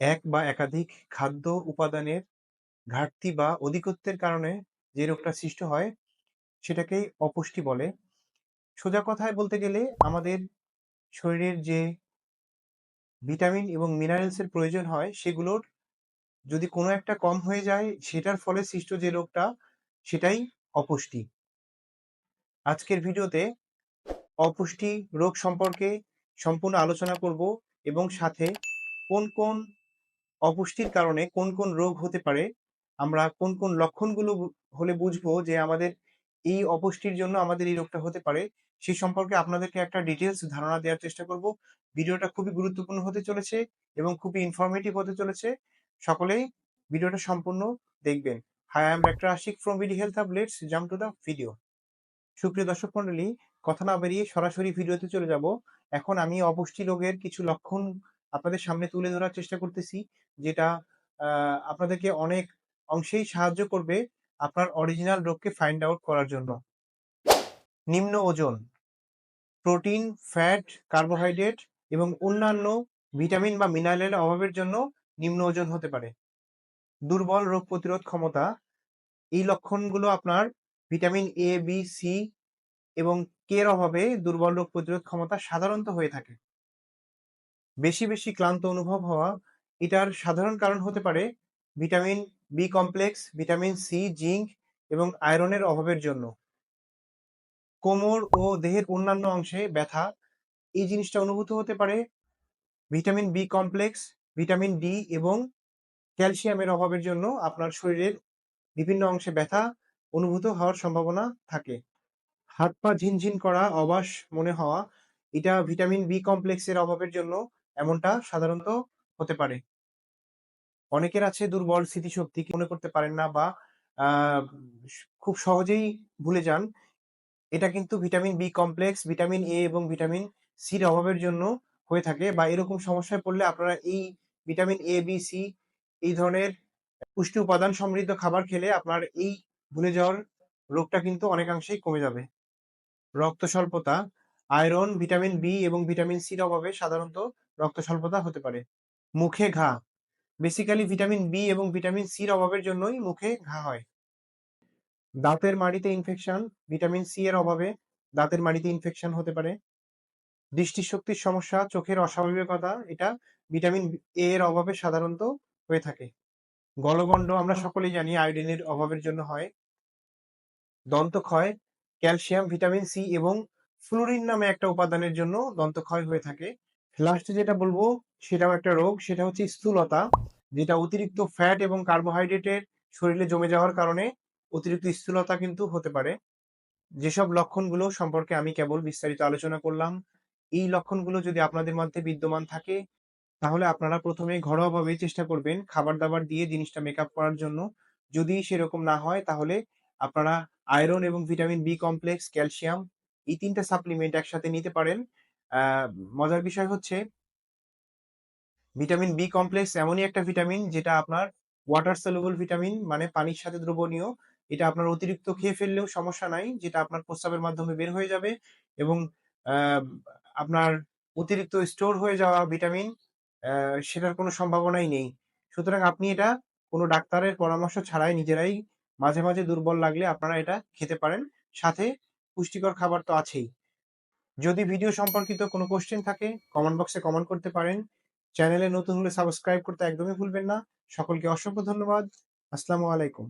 এক বা একাধিক খাদ্য উপাদানের ঘাটতি বা অধিকত্বের কারণে যে রোগটা সৃষ্টি হয়, সেটাকেই অপুষ্টি বলে। সোজা কথায় বলতে গেলে আমাদের শরীরের যে ভিটামিন এবং মিনারেলসের প্রয়োজন হয়, সেগুলোর যদি কোনো একটা কম হয়ে যায়, সেটার ফলে সৃষ্ট যে রোগটা, সেটাই অপুষ্টি। আজকের ভিডিওতে অপুষ্টি রোগ সম্পর্কে সম্পূর্ণ আলোচনা করব এবং সাথে কোন কোন অপুষ্টির কারণে কোন কোন রোগ হতে পারে, আমরা কোন কোন লক্ষণগুলো হলে বুঝব যে আমাদের এই অপুষ্টির জন্য আমাদের এই রোগটা হতে পারে, সে সম্পর্কে আপনাদেরকে একটা ডিটেলস ধারণা দেওয়ার চেষ্টা করব। ভিডিওটা খুবই গুরুত্বপূর্ণ হতে চলেছে এবং খুবই ইনফরমেটিভ হতে চলেছে। সকলেই ভিডিওটা সম্পূর্ণ দেখবেন। Hi I am doctor Ashiq from VD health hub let's jump to the video সুপ্রিয় দর্শক মন্ডলী কথা না বেরিয়ে সরাসরি ভিডিওতে চলে যাব। এখন আমি অপুষ্টি রোগের কিছু লক্ষণ আপনাদের সামনে তুলে ধরার চেষ্টা করতেছি। যেটা আপনাদেরকে অনেক অংশেই সাহায্য করবে আপনার অরিজিনাল রোগকে ফাইন্ড আউট করার জন্য। নিম্ন ওজন প্রোটিন ফ্যাট কার্বোহাইড্রেট এবং অন্যান্য ভিটামিন বা মিনারেলের অভাবের জন্য নিম্ন ওজন হতে পারে। দুর্বল রোগ প্রতিরোধ ক্ষমতা, এই লক্ষণগুলো আপনার ভিটামিন এ বি সি এবং কের অভাবে দুর্বল রোগ প্রতিরোধ ক্ষমতা সাধারণত হয়ে থাকে। বেশি বেশি ক্লান্ত অনুভব হওয়া, এটার সাধারণ কারণ হতে পারে vitamin B complex vitamin C zinc এবং আয়রনের অভাবের জন্য। কোমর ও দেহের অন্যান্য অংশে ব্যথা, এই জিনিসটা অনুভূত হতে পারে। Vitamin B complex vitamin D এবং ক্যালসিয়ামের অভাবের জন্য আপনার শরীরের বিভিন্ন অংশে ব্যথা অনুভূত হওয়ার সম্ভাবনা থাকে। হাত পা ঝিনঝিন করা অবাস মনে হওয়া, এটা ভিটামিন বি কমপ্লেক্সের অভাবের জন্য এমনটা সাধারণত হতে পারে। অনেকের আছে দুর্বল স্মৃতিশক্তি মনে করতে পারেন না বা খুব সহজেই ভুলে যান। এটা কিন্তু vitamin B complex, vitamin A এবং ভিটামিন সির অভাবের জন্য হয়ে থাকে বা এরকম সমস্যায় পড়লে আপনারা এই ভিটামিন এ বি সি এই ধরনের পুষ্টি উপাদান সমৃদ্ধ খাবার খেলে আপনার এই ভুলে যাওয়ার রোগটা কিন্তু অনেকাংশেই কমে যাবে। রক্ত স্বল্পতা আয়রন, ভিটামিন বি এবং ভিটামিন সির অভাবে সাধারণত রক্ত স্বল্পতা হতে পারে। মুখে ঘা। বেসিক্যালি ভিটামিন বি এবং ভিটামিন সির অভাবের জন্যই মুখে ঘা হয়। দাঁতের মাড়িতে ইনফেকশন ভিটামিন সি এর অভাবে দাঁতের মাড়িতে ইনফেকশন হতে পারে। দৃষ্টিশক্তির সমস্যা, চোখের অস্বাভাবিকতা, এটা ভিটামিন এ এর অভাবে সাধারণত হয়ে থাকে। গলগণ্ড আমরা সকলেই জানি আয়োডিনের অভাবের জন্য হয়। দন্তক্ষয় ক্যালসিয়াম ভিটামিন সি এবং ফ্লোরিন নামে একটা উপাদানের জন্য দন্তক্ষয় হয়ে থাকে। লাস্টে যেটা বলব, সেটাও একটা রোগ, সেটা হচ্ছে স্থূলতা, যেটা অতিরিক্ত ফ্যাট এবং কার্বোহাইড্রেটের শরীরে জমে যাওয়ার কারণে অতিরিক্ত স্থূলতা কিন্তু হতে পারে। যেসব লক্ষণগুলো সম্পর্কে আমি কেবল বিস্তারিত আলোচনা করলাম, এই লক্ষণগুলো যদি আপনাদের মধ্যে বিদ্যমান থাকে, তাহলে আপনারা প্রথমে ঘরোয়াভাবে চেষ্টা করবেন খাবার দাবার দিয়ে জিনিসটা মেকআপ করার জন্য। যদি সেরকম না হয়, তাহলে আপনারা আয়রন এবং ভিটামিন বি কমপ্লেক্স ক্যালসিয়াম এই তিনটা সাপ্লিমেন্ট একসাথে নিতে পারেন। মজার বিষয় হচ্ছে ভিটামিন বি কমপ্লেক্স এমনই একটা ভিটামিন যেটা আপনার ওয়াটার সলুবল ভিটামিন মানে পানির সাথে দ্রবণীয়। এটা আপনার অতিরিক্ত খেয়ে ফেললেও সমস্যা নাই, যেটা আপনার প্রস্রাবের মাধ্যমে বের হয়ে যাবে এবং আপনার অতিরিক্ত স্টোর হয়ে যাওয়া ভিটামিন সেটার কোনো সম্ভাবনাই নেই। সুতরাং আপনি এটা কোনো ডাক্তারের পরামর্শ ছাড়াই নিজেরাই মাঝে মাঝে দুর্বল লাগলে আপনারা এটা খেতে পারেন। সাথে পুষ্টিকর খাবার তো আছেই। যদি ভিডিও সম্পর্কিত কোনো কোশ্চেন থাকে কমেন্ট বক্সে কমেন্ট করতে পারেন। চ্যানেলে নতুন হলে সাবস্ক্রাইব করতে একদমই ভুলবেন না। সকলকে অসংখ্য ধন্যবাদ। আসসালামু আলাইকুম।